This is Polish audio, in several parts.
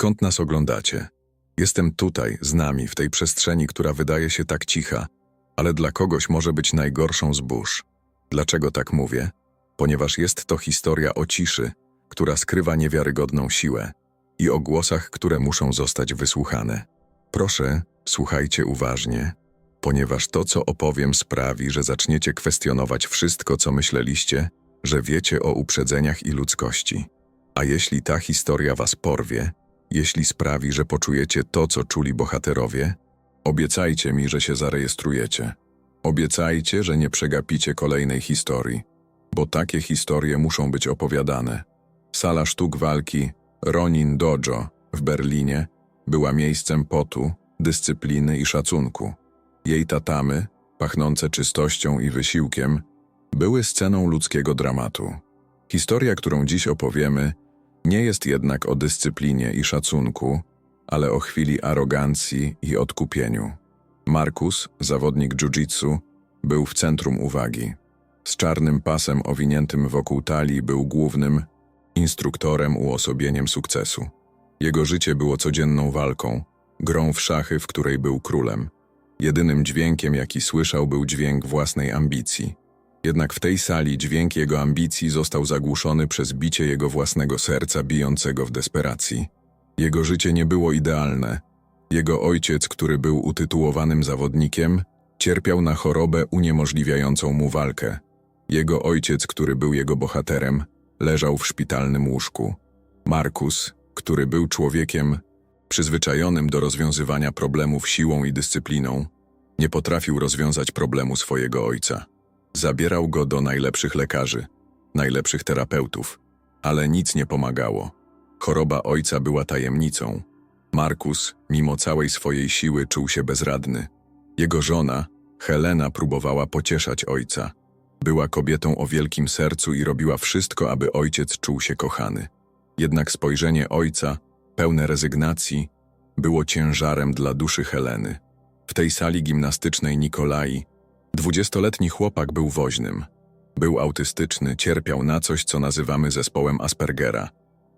Skąd nas oglądacie? Jestem tutaj, z nami, w tej przestrzeni, która wydaje się tak cicha, ale dla kogoś może być najgorszą z. Dlaczego tak mówię? Ponieważ jest to historia o ciszy, która skrywa niewiarygodną siłę i o głosach, które muszą zostać wysłuchane. Proszę, słuchajcie uważnie, ponieważ to, co opowiem, sprawi, że zaczniecie kwestionować wszystko, co myśleliście, że wiecie o uprzedzeniach i ludzkości. A jeśli ta historia was porwie, jeśli sprawi, że poczujecie to, co czuli bohaterowie, obiecajcie mi, że się zarejestrujecie. Obiecajcie, że nie przegapicie kolejnej historii, bo takie historie muszą być opowiadane. Sala sztuk walki Ronin Dojo w Berlinie była miejscem potu, dyscypliny i szacunku. Jej tatamy, pachnące czystością i wysiłkiem, były sceną ludzkiego dramatu. Historia, którą dziś opowiemy, nie jest jednak o dyscyplinie i szacunku, ale o chwili arogancji i odkupieniu. Markus, zawodnik jiu-jitsu, był w centrum uwagi. Z czarnym pasem owiniętym wokół talii był głównym instruktorem uosobieniem sukcesu. Jego życie było codzienną walką, grą w szachy, w której był królem. Jedynym dźwiękiem, jaki słyszał, był dźwięk własnej ambicji. Jednak w tej sali dźwięk jego ambicji został zagłuszony przez bicie jego własnego serca bijącego w desperacji. Jego życie nie było idealne. Jego ojciec, który był utytułowanym zawodnikiem, cierpiał na chorobę uniemożliwiającą mu walkę. Jego ojciec, który był jego bohaterem, leżał w szpitalnym łóżku. Markus, który był człowiekiem przyzwyczajonym do rozwiązywania problemów siłą i dyscypliną, nie potrafił rozwiązać problemu swojego ojca. Zabierał go do najlepszych lekarzy, najlepszych terapeutów, ale nic nie pomagało. Choroba ojca była tajemnicą. Markus, mimo całej swojej siły, czuł się bezradny. Jego żona, Helena, próbowała pocieszać ojca. Była kobietą o wielkim sercu i robiła wszystko, aby ojciec czuł się kochany. Jednak spojrzenie ojca, pełne rezygnacji, było ciężarem dla duszy Heleny. W tej sali gimnastycznej Nikolai dwudziestoletni chłopak był woźnym. Był autystyczny, cierpiał na coś, co nazywamy zespołem Aspergera.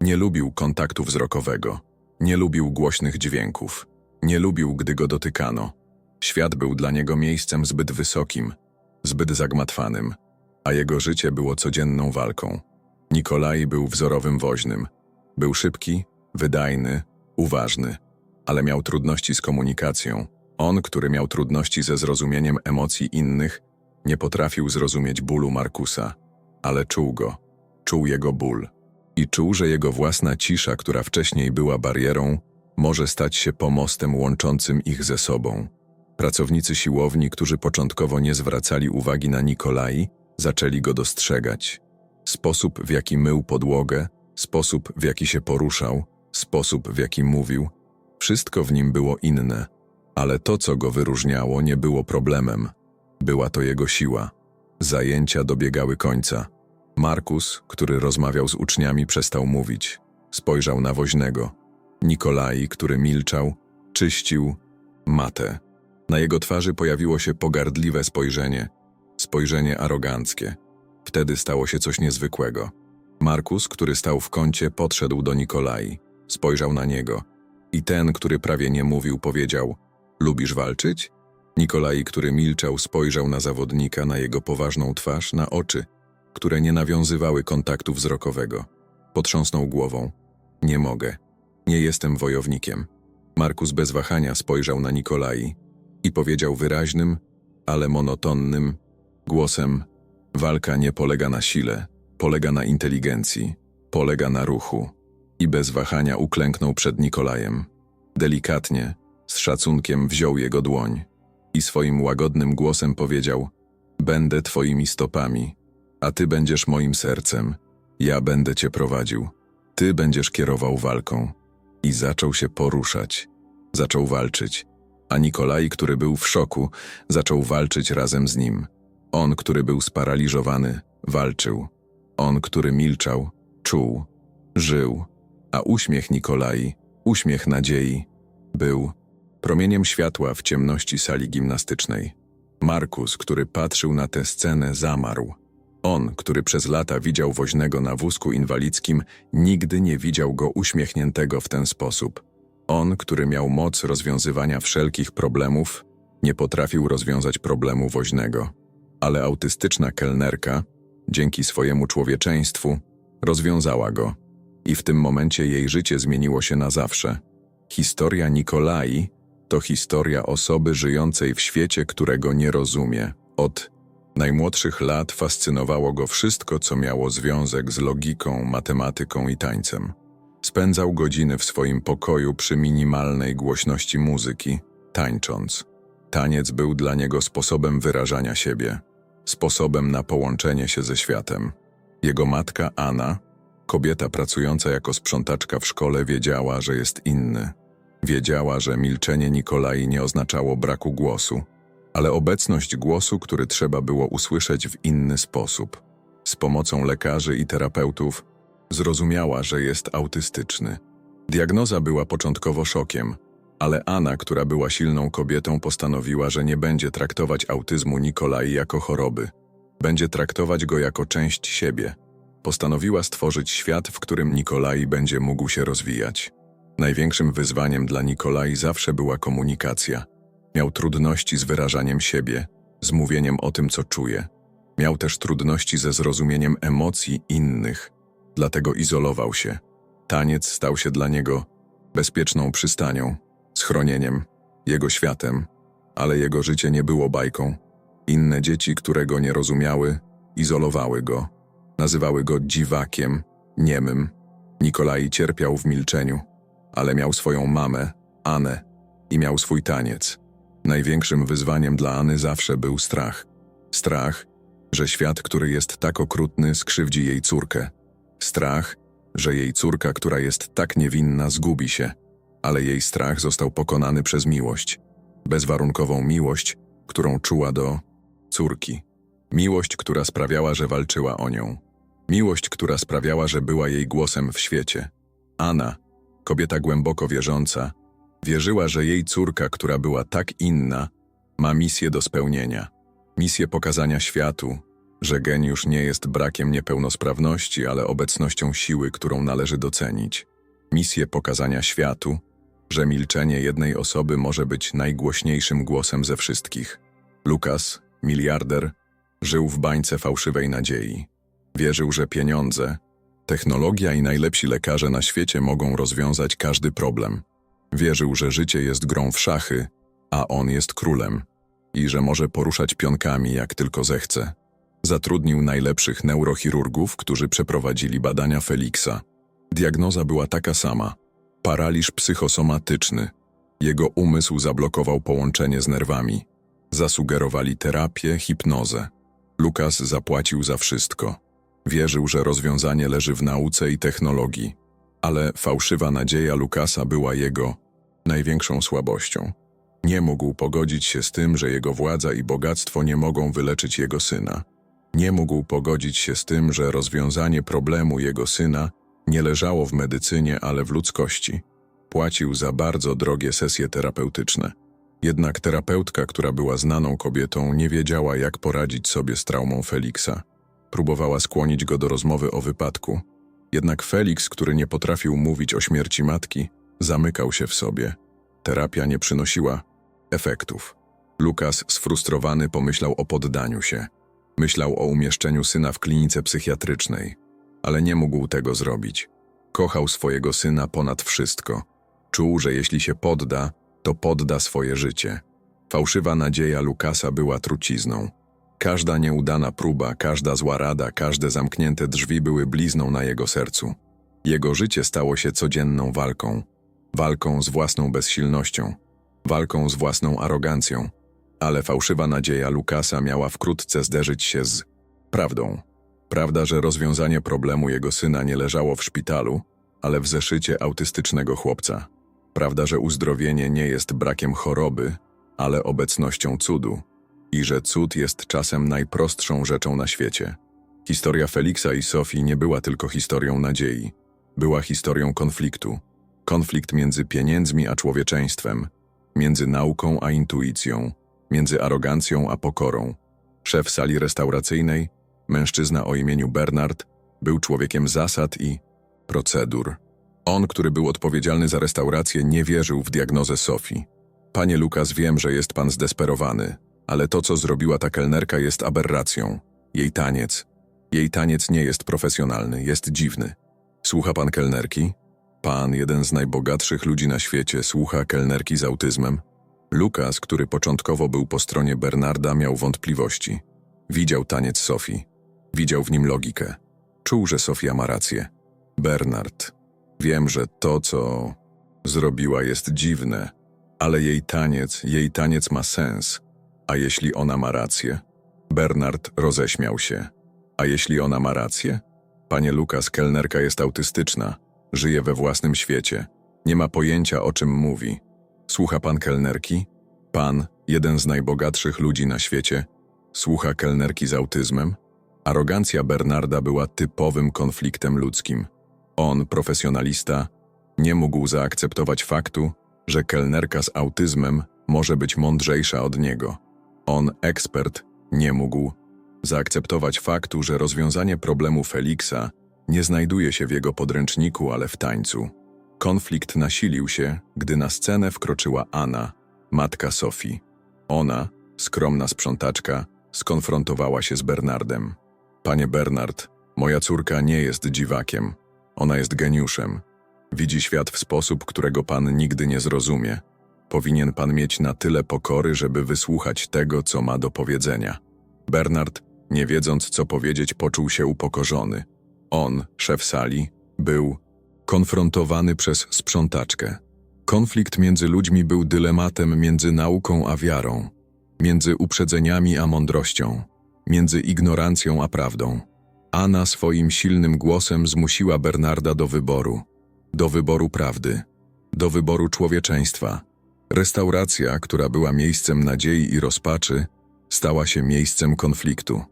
Nie lubił kontaktu wzrokowego, nie lubił głośnych dźwięków, nie lubił, gdy go dotykano. Świat był dla niego miejscem zbyt wysokim, zbyt zagmatwanym, a jego życie było codzienną walką. Nikolai był wzorowym woźnym. Był szybki, wydajny, uważny, ale miał trudności z komunikacją. On, który miał trudności ze zrozumieniem emocji innych, nie potrafił zrozumieć bólu Markusa, ale czuł go, czuł jego ból i czuł, że jego własna cisza, która wcześniej była barierą, może stać się pomostem łączącym ich ze sobą. Pracownicy siłowni, którzy początkowo nie zwracali uwagi na Nikolai, zaczęli go dostrzegać. Sposób, w jaki mył podłogę, sposób, w jaki się poruszał, sposób, w jaki mówił, wszystko w nim było inne, ale to, co go wyróżniało, nie było problemem. Była to jego siła. Zajęcia dobiegały końca. Markus, który rozmawiał z uczniami, przestał mówić. Spojrzał na woźnego. Nikolai, który milczał, czyścił matę. Na jego twarzy pojawiło się pogardliwe spojrzenie, spojrzenie aroganckie. Wtedy stało się coś niezwykłego. Markus, który stał w kącie, podszedł do Nikolai. Spojrzał na niego. I ten, który prawie nie mówił, powiedział: Lubisz walczyć? Nikolai, który milczał, spojrzał na zawodnika, na jego poważną twarz, na oczy, które nie nawiązywały kontaktu wzrokowego. Potrząsnął głową. Nie mogę. Nie jestem wojownikiem. Markus bez wahania spojrzał na Nikolai i powiedział wyraźnym, ale monotonnym głosem: Walka nie polega na sile, polega na inteligencji, polega na ruchu. I bez wahania uklęknął przed Nikolajem. Delikatnie, z szacunkiem wziął jego dłoń i swoim łagodnym głosem powiedział: Będę twoimi stopami, a ty będziesz moim sercem. Ja będę cię prowadził. Ty będziesz kierował walką. I zaczął się poruszać. Zaczął walczyć. A Nikolaj, który był w szoku, zaczął walczyć razem z nim. On, który był sparaliżowany, walczył. On, który milczał, czuł, żył. A uśmiech Nikolai, uśmiech nadziei, był promieniem światła w ciemności sali gimnastycznej. Markus, który patrzył na tę scenę, zamarł. On, który przez lata widział woźnego na wózku inwalidzkim, nigdy nie widział go uśmiechniętego w ten sposób. On, który miał moc rozwiązywania wszelkich problemów, nie potrafił rozwiązać problemu woźnego. Ale autystyczna kelnerka, dzięki swojemu człowieczeństwu, rozwiązała go. I w tym momencie jej życie zmieniło się na zawsze. Historia Nikolai to historia osoby żyjącej w świecie, którego nie rozumie. Od najmłodszych lat fascynowało go wszystko, co miało związek z logiką, matematyką i tańcem. Spędzał godziny w swoim pokoju przy minimalnej głośności muzyki, tańcząc. Taniec był dla niego sposobem wyrażania siebie, sposobem na połączenie się ze światem. Jego matka Anna, kobieta pracująca jako sprzątaczka w szkole, wiedziała, że jest inny. Wiedziała, że milczenie Nikolai nie oznaczało braku głosu, ale obecność głosu, który trzeba było usłyszeć w inny sposób. Z pomocą lekarzy i terapeutów zrozumiała, że jest autystyczny. Diagnoza była początkowo szokiem, ale Anna, która była silną kobietą, postanowiła, że nie będzie traktować autyzmu Nikolai jako choroby. Będzie traktować go jako część siebie. Postanowiła stworzyć świat, w którym Nikolai będzie mógł się rozwijać. Największym wyzwaniem dla Nikolai zawsze była komunikacja. Miał trudności z wyrażaniem siebie, z mówieniem o tym, co czuje. Miał też trudności ze zrozumieniem emocji innych, dlatego izolował się. Taniec stał się dla niego bezpieczną przystanią, schronieniem, jego światem, ale jego życie nie było bajką. Inne dzieci, które go nie rozumiały, izolowały go. Nazywały go dziwakiem, niemym. Nikolai cierpiał w milczeniu, ale miał swoją mamę, Anę, i miał swój taniec. Największym wyzwaniem dla Any zawsze był strach. Strach, że świat, który jest tak okrutny, skrzywdzi jej córkę. Strach, że jej córka, która jest tak niewinna, zgubi się, ale jej strach został pokonany przez miłość. Bezwarunkową miłość, którą czuła do córki. Miłość, która sprawiała, że walczyła o nią. Miłość, która sprawiała, że była jej głosem w świecie. Anna, kobieta głęboko wierząca, wierzyła, że jej córka, która była tak inna, ma misję do spełnienia. Misję pokazania światu, że geniusz nie jest brakiem niepełnosprawności, ale obecnością siły, którą należy docenić. Misję pokazania światu, że milczenie jednej osoby może być najgłośniejszym głosem ze wszystkich. Lukas, miliarder, żył w bańce fałszywej nadziei. Wierzył, że pieniądze, technologia i najlepsi lekarze na świecie mogą rozwiązać każdy problem. Wierzył, że życie jest grą w szachy, a on jest królem i że może poruszać pionkami jak tylko zechce. Zatrudnił najlepszych neurochirurgów, którzy przeprowadzili badania Feliksa. Diagnoza była taka sama: paraliż psychosomatyczny. Jego umysł zablokował połączenie z nerwami. Zasugerowali terapię, hipnozę. Lukas zapłacił za wszystko. Wierzył, że rozwiązanie leży w nauce i technologii, ale fałszywa nadzieja Lukasa była jego największą słabością. Nie mógł pogodzić się z tym, że jego władza i bogactwo nie mogą wyleczyć jego syna. Nie mógł pogodzić się z tym, że rozwiązanie problemu jego syna nie leżało w medycynie, ale w ludzkości. Płacił za bardzo drogie sesje terapeutyczne. Jednak terapeutka, która była znaną kobietą, nie wiedziała, jak poradzić sobie z traumą Feliksa. Próbowała skłonić go do rozmowy o wypadku. Jednak Felix, który nie potrafił mówić o śmierci matki, zamykał się w sobie. Terapia nie przynosiła efektów. Lukas, sfrustrowany, pomyślał o poddaniu się. Myślał o umieszczeniu syna w klinice psychiatrycznej, ale nie mógł tego zrobić. Kochał swojego syna ponad wszystko. Czuł, że jeśli się podda, to podda swoje życie. Fałszywa nadzieja Lukasa była trucizną. Każda nieudana próba, każda zła rada, każde zamknięte drzwi były blizną na jego sercu. Jego życie stało się codzienną walką. Walką z własną bezsilnością, walką z własną arogancją. Ale fałszywa nadzieja Lukasa miała wkrótce zderzyć się z prawdą. Prawda, że rozwiązanie problemu jego syna nie leżało w szpitalu, ale w zeszycie autystycznego chłopca. Prawda, że uzdrowienie nie jest brakiem choroby, ale obecnością cudu. I że cud jest czasem najprostszą rzeczą na świecie. Historia Feliksa i Sofii nie była tylko historią nadziei. Była historią konfliktu. Konflikt między pieniędzmi a człowieczeństwem, między nauką a intuicją, między arogancją a pokorą. Szef sali restauracyjnej Mężczyzna o imieniu Bernard był człowiekiem zasad i procedur. On, który był odpowiedzialny za restaurację, nie wierzył w diagnozę Sofii. Panie Lukas, wiem, że jest pan zdesperowany, ale to, co zrobiła ta kelnerka, jest aberracją. Jej taniec. Jej taniec nie jest profesjonalny, jest dziwny. Słucha pan kelnerki? Pan, jeden z najbogatszych ludzi na świecie, słucha kelnerki z autyzmem? Lukas, który początkowo był po stronie Bernarda, miał wątpliwości. Widział taniec Sofii. Widział w nim logikę. Czuł, że Sofia ma rację. Bernard. Wiem, że to, co zrobiła, jest dziwne, ale jej taniec, jej taniec ma sens. A jeśli ona ma rację? Bernard roześmiał się. A jeśli ona ma rację? Panie Lukas, kelnerka jest autystyczna. Żyje we własnym świecie. Nie ma pojęcia, o czym mówi. Słucha pan kelnerki? Pan, jeden z najbogatszych ludzi na świecie, słucha kelnerki z autyzmem? Arogancja Bernarda była typowym konfliktem ludzkim. On, profesjonalista, nie mógł zaakceptować faktu, że kelnerka z autyzmem może być mądrzejsza od niego. On, ekspert, nie mógł zaakceptować faktu, że rozwiązanie problemu Feliksa nie znajduje się w jego podręczniku, ale w tańcu. Konflikt nasilił się, gdy na scenę wkroczyła Anna, matka Sofii. Ona, skromna sprzątaczka, skonfrontowała się z Bernardem. Panie Bernard, moja córka nie jest dziwakiem. Ona jest geniuszem. Widzi świat w sposób, którego pan nigdy nie zrozumie. Powinien pan mieć na tyle pokory, żeby wysłuchać tego, co ma do powiedzenia. Bernard, nie wiedząc, co powiedzieć, poczuł się upokorzony. On, szef sali, był konfrontowany przez sprzątaczkę. Konflikt między ludźmi był dylematem między nauką a wiarą, między uprzedzeniami a mądrością, między ignorancją a prawdą. Anna swoim silnym głosem zmusiła Bernarda do wyboru, do wyboru prawdy, do wyboru człowieczeństwa. Restauracja, która była miejscem nadziei i rozpaczy, stała się miejscem konfliktu.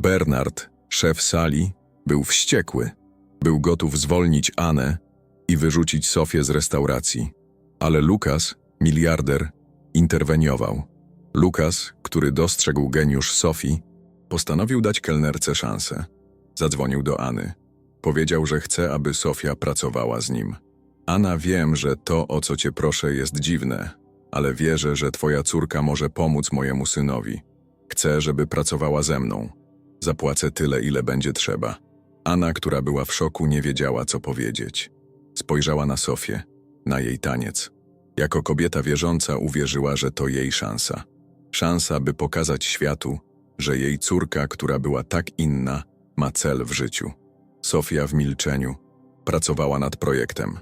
Bernard, szef sali, był wściekły. Był gotów zwolnić Anę i wyrzucić Sofię z restauracji. Ale Lukas, miliarder, interweniował. Lukas, który dostrzegł geniusz Sofii, postanowił dać kelnerce szansę. Zadzwonił do Any. Powiedział, że chce, aby Sofia pracowała z nim. Ana, wiem, że to, o co cię proszę, jest dziwne, ale wierzę, że twoja córka może pomóc mojemu synowi. Chcę, żeby pracowała ze mną. Zapłacę tyle, ile będzie trzeba. Anna, która była w szoku, nie wiedziała, co powiedzieć. Spojrzała na Sofię, na jej taniec. Jako kobieta wierząca uwierzyła, że to jej szansa. Szansa, by pokazać światu, że jej córka, która była tak inna, ma cel w życiu. Sofia w milczeniu pracowała nad projektem.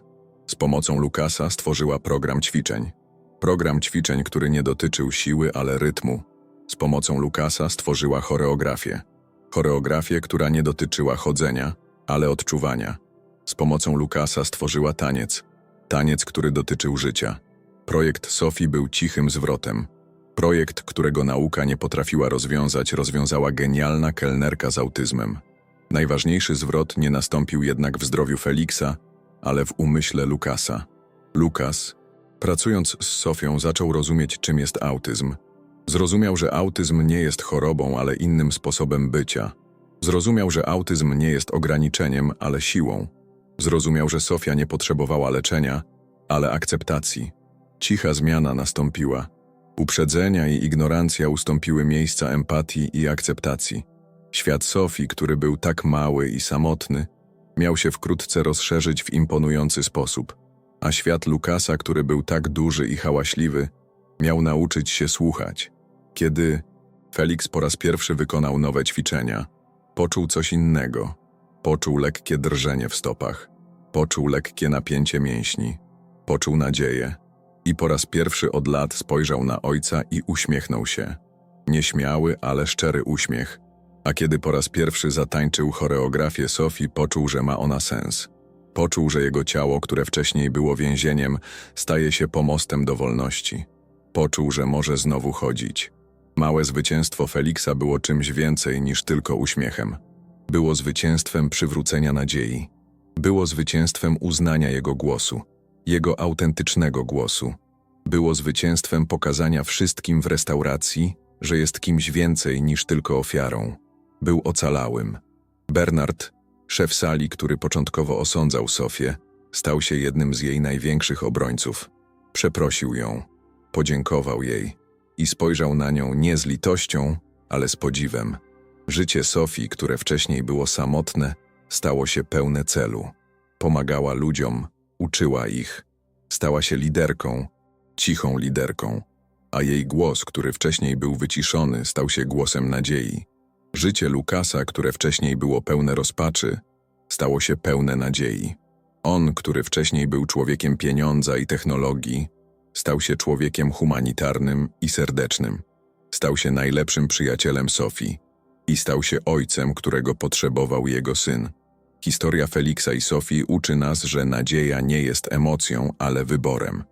Z pomocą Lukasa stworzyła program ćwiczeń. Program ćwiczeń, który nie dotyczył siły, ale rytmu. Z pomocą Lukasa stworzyła choreografię. Choreografię, która nie dotyczyła chodzenia, ale odczuwania. Z pomocą Lukasa stworzyła taniec. Taniec, który dotyczył życia. Projekt Sofii był cichym zwrotem. Projekt, którego nauka nie potrafiła rozwiązać, rozwiązała genialna kelnerka z autyzmem. Najważniejszy zwrot nie nastąpił jednak w zdrowiu Feliksa, ale w umyśle Lukasa. Lukas, pracując z Sofią, zaczął rozumieć, czym jest autyzm. Zrozumiał, że autyzm nie jest chorobą, ale innym sposobem bycia. Zrozumiał, że autyzm nie jest ograniczeniem, ale siłą. Zrozumiał, że Sofia nie potrzebowała leczenia, ale akceptacji. Cicha zmiana nastąpiła. Uprzedzenia i ignorancja ustąpiły miejsca empatii i akceptacji. Świat Sofii, który był tak mały i samotny, miał się wkrótce rozszerzyć w imponujący sposób, a świat Lukasa, który był tak duży i hałaśliwy, miał nauczyć się słuchać. Kiedy Felix po raz pierwszy wykonał nowe ćwiczenia, poczuł coś innego. Poczuł lekkie drżenie w stopach, poczuł lekkie napięcie mięśni, poczuł nadzieję i po raz pierwszy od lat spojrzał na ojca i uśmiechnął się. Nieśmiały, ale szczery uśmiech. A kiedy po raz pierwszy zatańczył choreografię Sofii, poczuł, że ma ona sens. Poczuł, że jego ciało, które wcześniej było więzieniem, staje się pomostem do wolności. Poczuł, że może znowu chodzić. Małe zwycięstwo Feliksa było czymś więcej niż tylko uśmiechem. Było zwycięstwem przywrócenia nadziei. Było zwycięstwem uznania jego głosu, jego autentycznego głosu. Było zwycięstwem pokazania wszystkim w restauracji, że jest kimś więcej niż tylko ofiarą. był ocalałym. Bernard, szef sali, który początkowo osądzał Sofię, stał się jednym z jej największych obrońców. Przeprosił ją, podziękował jej i spojrzał na nią nie z litością, ale z podziwem. Życie Sofii, które wcześniej było samotne, stało się pełne celu. Pomagała ludziom, uczyła ich, stała się liderką, cichą liderką, a jej głos, który wcześniej był wyciszony, stał się głosem nadziei. Życie Lukasa, które wcześniej było pełne rozpaczy, stało się pełne nadziei. On, który wcześniej był człowiekiem pieniądza i technologii, stał się człowiekiem humanitarnym i serdecznym. Stał się najlepszym przyjacielem Sofii i stał się ojcem, którego potrzebował jego syn. Historia Feliksa i Sofii uczy nas, że nadzieja nie jest emocją, ale wyborem.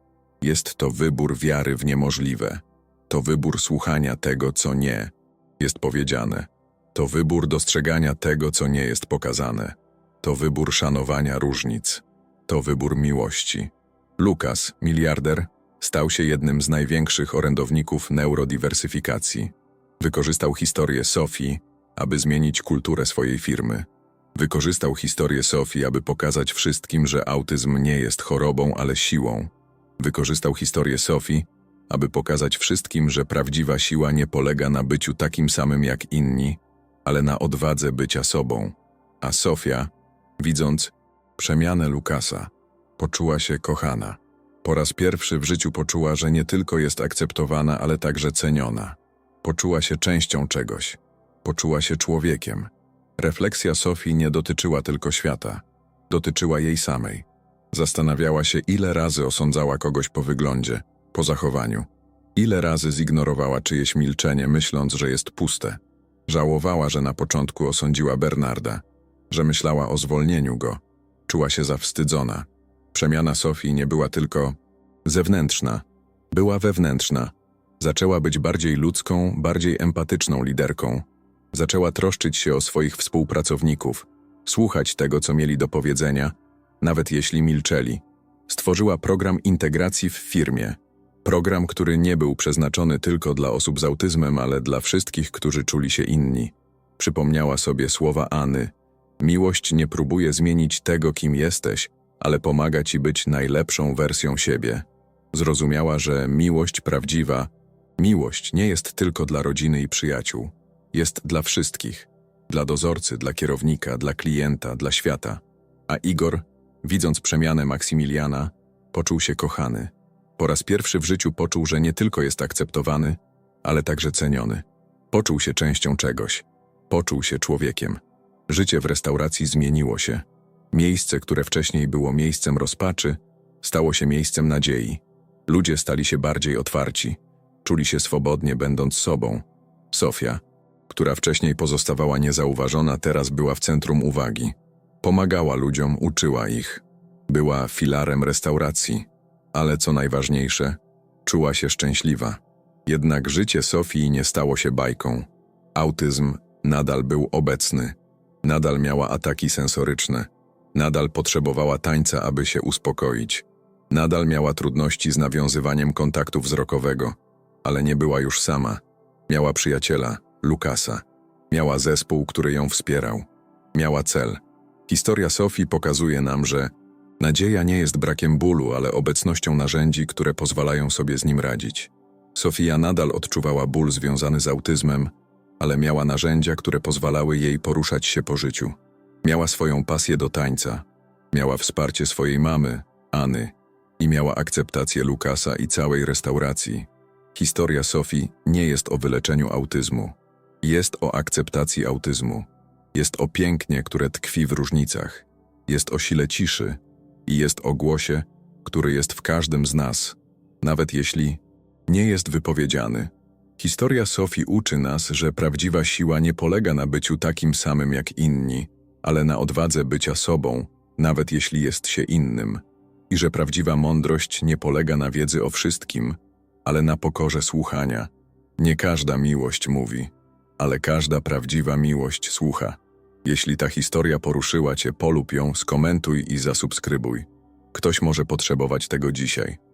Jest to wybór wiary w niemożliwe. To wybór słuchania tego, co nie jest powiedziane. To wybór dostrzegania tego, co nie jest pokazane. To wybór szanowania różnic. To wybór miłości. Lukas, miliarder, stał się jednym z największych orędowników neurodiwersyfikacji. Wykorzystał historię Sofii, aby zmienić kulturę swojej firmy. Wykorzystał historię Sofii, aby pokazać wszystkim, że autyzm nie jest chorobą, ale siłą. Wykorzystał historię Sofii, aby pokazać wszystkim, że prawdziwa siła nie polega na byciu takim samym jak inni, ale na odwadze bycia sobą. A Sofia, widząc przemianę Lukasa, poczuła się kochana. Po raz pierwszy w życiu poczuła, że nie tylko jest akceptowana, ale także ceniona. Poczuła się częścią czegoś. Poczuła się człowiekiem. Refleksja Sofii nie dotyczyła tylko świata. Dotyczyła jej samej. Zastanawiała się, ile razy osądzała kogoś po wyglądzie, po zachowaniu. Ile razy zignorowała czyjeś milczenie, myśląc, że jest puste. Żałowała, że na początku osądziła Bernarda, że myślała o zwolnieniu go. Czuła się zawstydzona. Przemiana Sofii nie była tylko zewnętrzna, była wewnętrzna. Zaczęła być bardziej ludzką, bardziej empatyczną liderką. Zaczęła troszczyć się o swoich współpracowników, słuchać tego, co mieli do powiedzenia, nawet jeśli milczeli. Stworzyła program integracji w firmie. Program, który nie był przeznaczony tylko dla osób z autyzmem, ale dla wszystkich, którzy czuli się inni. Przypomniała sobie słowa Anny. Miłość nie próbuje zmienić tego, kim jesteś, ale pomaga ci być najlepszą wersją siebie. Zrozumiała, że miłość prawdziwa, miłość nie jest tylko dla rodziny i przyjaciół. Jest dla wszystkich. Dla dozorcy, dla kierownika, dla klienta, dla świata. A Igor, widząc przemianę Maksymiliana, poczuł się kochany. Po raz pierwszy w życiu poczuł, że nie tylko jest akceptowany, ale także ceniony. Poczuł się częścią czegoś. Poczuł się człowiekiem. Życie w restauracji zmieniło się. Miejsce, które wcześniej było miejscem rozpaczy, stało się miejscem nadziei. Ludzie stali się bardziej otwarci. Czuli się swobodnie, będąc sobą. Sofia, która wcześniej pozostawała niezauważona, teraz była w centrum uwagi. Pomagała ludziom, uczyła ich. Była filarem restauracji, ale co najważniejsze, czuła się szczęśliwa. Jednak życie Sofii nie stało się bajką. Autyzm nadal był obecny. Nadal miała ataki sensoryczne. Nadal potrzebowała tańca, aby się uspokoić. Nadal miała trudności z nawiązywaniem kontaktu wzrokowego, ale nie była już sama. Miała przyjaciela, Lukasa. Miała zespół, który ją wspierał. Miała cel. Historia Sofii pokazuje nam, że nadzieja nie jest brakiem bólu, ale obecnością narzędzi, które pozwalają sobie z nim radzić. Sofia nadal odczuwała ból związany z autyzmem, ale miała narzędzia, które pozwalały jej poruszać się po życiu. Miała swoją pasję do tańca, miała wsparcie swojej mamy,Any, i miała akceptację Lukasa i całej restauracji. Historia Sofii nie jest o wyleczeniu autyzmu. Jest o akceptacji autyzmu. Jest o pięknie, które tkwi w różnicach. Jest o sile ciszy i jest o głosie, który jest w każdym z nas, nawet jeśli nie jest wypowiedziany. Historia Sofii uczy nas, że prawdziwa siła nie polega na byciu takim samym jak inni, ale na odwadze bycia sobą, nawet jeśli jest się innym, i że prawdziwa mądrość nie polega na wiedzy o wszystkim, ale na pokorze słuchania. Nie każda miłość mówi, ale każda prawdziwa miłość słucha. Jeśli ta historia poruszyła Cię, polub ją, skomentuj i zasubskrybuj. Ktoś może potrzebować tego dzisiaj.